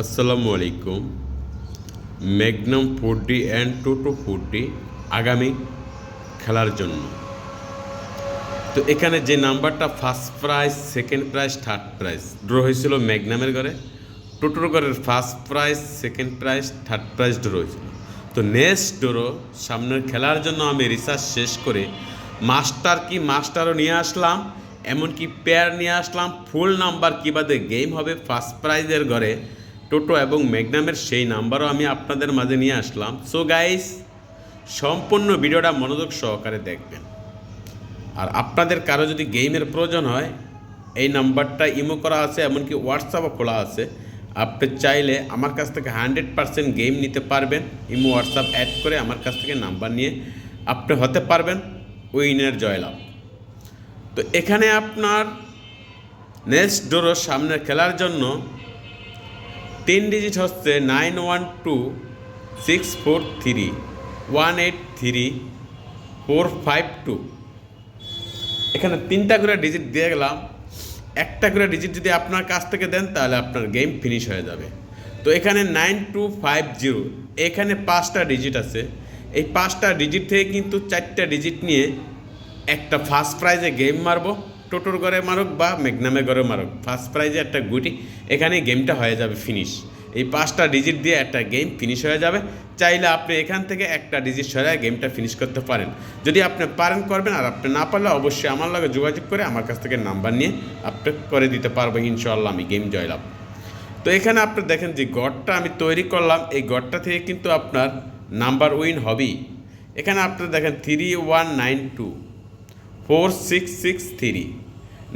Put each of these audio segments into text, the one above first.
আসসালামু আলাইকুম। Magnum forty and Toto forty আগামী খেলার জন্য। তো এখানে যে নাম্বারটা first prize, second prize, third prize, draw হয়েছিল ম্যাগনামের ঘরে। টোটোর ঘরের first prize, second prize, third prize draw হয়েছিল। তো নেক্সট ড্র, সামনের খেলার জন্য আমি রিসার্চ শেষ করে মাস্টার কি মাস্টারও নিয়ে আসলাম, এমনকি পেয়ার নিয়ে আসলাম, ফুল নাম্বার কী বাদে গেম হবে, ফার্স্ট প্রাইজের ঘরে টোটো এবং ম্যাগনামের সেই নাম্বারও আমি আপনাদের মাঝে নিয়ে আসলাম। সো গাইস সম্পূর্ণ ভিডিওটা মনোযোগ সহকারে দেখবেন। আর আপনাদের কারও যদি গেমের প্রয়োজন হয়, এই নাম্বারটা ইমো করা আছে, এমনকি হোয়াটসঅ্যাপও খোলা আছে। আপনি চাইলে আমার কাছ থেকে হান্ড্রেড পারসেন্ট গেম নিতে পারবেন। ইমো হোয়াটসঅ্যাপ অ্যাড করে আমার কাছ থেকে নাম্বার নিয়ে আপনি হতে পারবেন। উইনের জয়লাভ। তো এখানে আপনার নেক্সট ডোরোর সামনে খেলার জন্য তিন ডিজিট হচ্ছে nine one two six four three one eight three four five two এখানে তিনটা করে ডিজিট দিয়ে গেলাম। একটা করে ডিজিট যদি আপনার কাছ থেকে দেন, তাহলে আপনার গেম ফিনিশ হয়ে যাবে। তো এখানে নাইন টু ফাইভ জিরো এখানে পাঁচটা ডিজিট আছে। এই পাঁচটা ডিজিট থেকে কিন্তু চারটা ডিজিট নিয়ে একটা ফার্স্ট প্রাইজে গেম মারবো। টোটোর ঘরে মারুক বা মেঘনামের ঘরে মারুক। ফার্স্ট প্রাইজে একটা গুটি এখানে গেমটা হয়ে যাবে ফিনিশ এই পাঁচটা ডিজিট দিয়ে একটা গেম ফিনিশ হয়ে যাবে। চাইলে আপনি এখান থেকে একটা ডিজিট সরাই গেমটা ফিনিশ করতে পারেন। যদি আপনি পারেন করবেন আর আপনি না পারলে অবশ্যই আমার লগে যোগাযোগ করে আমার কাছ থেকে নাম্বার নিয়ে আপনি করে দিতে পারব ইনশাল্লাহ আমি গেম জয়লাভ। তো এখানে আপনি দেখেন যে গড়টা আমি তৈরি করলাম। এই গড়টা থেকে কিন্তু আপনার নাম্বার উইন হবেই। এখানে আপনি দেখেন three one nine two four six six three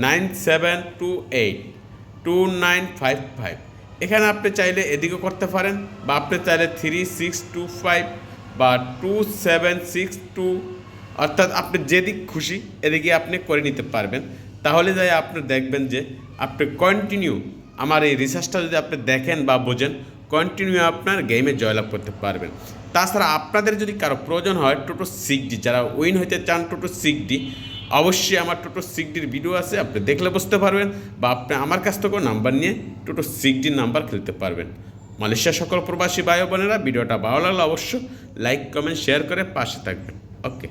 nine seven two eight two nine five five এখানে আপনি চাইলে এদিকেও করতে পারেন বা আপনি চাইলে থ্রি সিক্স টু ফাইভ বা টু সেভেন সিক্স টু অর্থাৎ আপনি যেদিক খুশি এদিকে আপনি করে নিতে পারবেন। তাহলে যাই আপনি দেখবেন যে আপনি কন্টিনিউ আমার এই রিসার্চটা যদি আপনি দেখেন বা বোঝেন কন্টিনিউ আপনার গেমে জয়লাভ করতে পারবেন। তাছাড়া আপনাদের যদি কারও প্রয়োজন হয় টোটো সিক্স ডি যারা উইন হইতে চান টোটো সিক্স ডি অবশ্যই আমার টোটো সিক্স ডির ভিডিও আছে, আপনি দেখলে বুঝতে পারবেন বা আপনি আমার কাছ থেকেও নাম্বার নিয়ে টোটো সিক্স ডির নাম্বার খেলতে পারবেন। মালয়েশিয়া সকল প্রবাসী ভাই বোনেরা ভিডিওটা ভালো লাগলে অবশ্য লাইক কমেন্ট শেয়ার করে পাশে থাকবেন। ওকে